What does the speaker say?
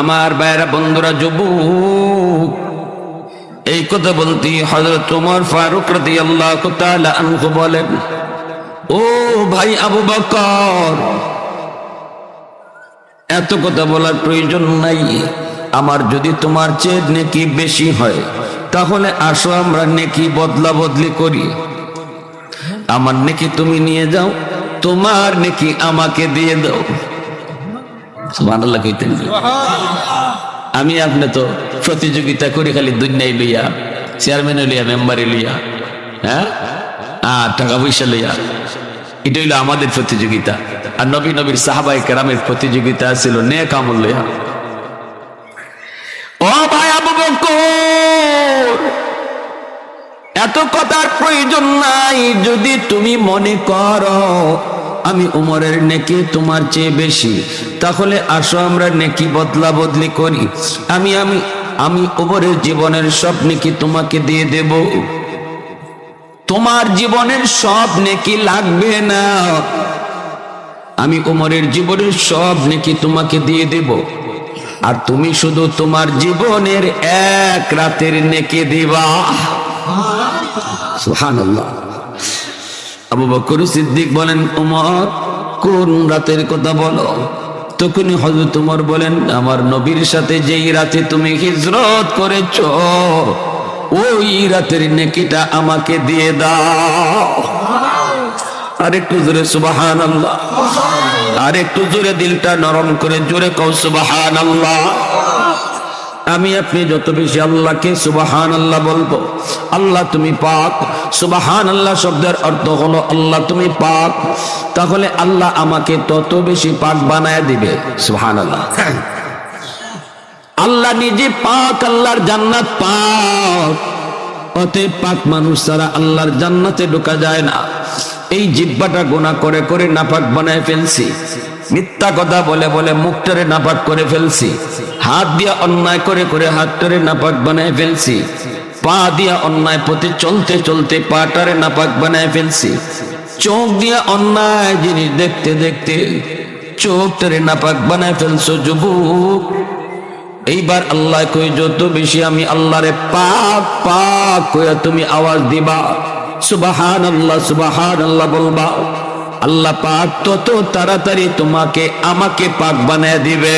আমার বাইরা বন্ধুরা, যুবক, এই কথা বলতে হজরত উমর ফারুক রাদি আল্লাহ আনহু বলেন, ও ভাই আবু বকর, এত কথা বলার প্রয়োজন নাই। আমার যদি তোমার চেয়ে নেকি বেশি হয়, তাহলে আসো আমরা নেকি বদলা বদলি করি। আমার নেকি তুমি নিয়ে যাও, তোমার নেকি আমাকে দিয়ে দাও। আমি আপনি তো প্রতিযোগিতা করি খালি দুনিয়ায় লইয়া চেয়ারম্যানে লইয়া মেম্বারে লইয়া হ্যাঁ? আর টাকা পয়সা লইয়া। এটা হইল আমাদের প্রতিযোগিতা। আর নবী নবীর সাহাবাই কেরামের প্রতিযোগিতা ছিল নেক আমল লইয়া। এত কথার প্রয়োজন নাই, যদি তুমি মনে করো। আমি উমরের নেকি তোমার চেয়ে বেশি। তাহলে আসো আমরা নেকি বদলা বদলি করি। আমি আমি আমি উমরের জীবনের সব নেকি তোমাকে দিয়ে দেব। তোমার জীবনের সব নেকি লাগবে না। আমি উমরের জীবনের সব নেকি তোমাকে দিয়ে দেব। আর তুমি শুধু তোমার জীবনের এক রাতের নেকি দিবা। সুবহানাল্লাহ। আবু বকর সিদ্দিক বলেন, উমর, কোন রাতের কথা বলো? তখনই হযরত উমর বলেন, আমার নবীর সাথে যেই রাতে তুমি হিজরত করেছ, ওই রাতের নেকিটা আমাকে দিয়ে দাও। আর একটু জোরে সুবাহান আল্লাহ আর একটু জোরে দিলটা নরম করে জোরে কও সুবাহান আল্লাহ আমি, আপনি যত বেশি আল্লাহকে সুবাহান আল্লাহ বলব, আল্লাহ তুমি পাক। সুবাহান আল্লাহ শব্দের অর্থ হলো আল্লাহ তুমি পাক। তাহলে আল্লাহ আমাকে তত বেশি পাক বানায় দিবে। সুবাহান আল্লাহ আল্লাহ নিজে পাক, আল্লাহর জান্নাত পাক। অতএব পাক মানুষ ছাড়া আল্লাহর জান্নাতে ঢোকা যায় না। এই জিব্বাটা গোনা করে করে নাপাক বানায় ফেলছি। মিথ্যা কথা বলে বলে মুখটারে নাপাক করে ফেলছি। হাত দিয়া অন্যায় করে করে হাতটারে নাপাক বানায় ফেলছি। পা দিয়া অন্যায় পথে চলতে চলতে পাটারে নাপাক বানায় ফেলছি। চোখ দিয়া অন্যায় জিনিস দেখতে দেখতে চোখ চোখটারে নাপাক বানায় ফেলছো যুবক। এইবার আল্লাহ কই যত বেশি আমি আল্লাহরে পাক পাক কইয়া তুমি আওয়াজ দিবা সুবাহান আল্লাহ সুবাহান আল্লাহ বলবা, আল্লাহ পাক তত তাড়াতাড়ি তোমাকে, আমাকে পাক বানায় দিবে।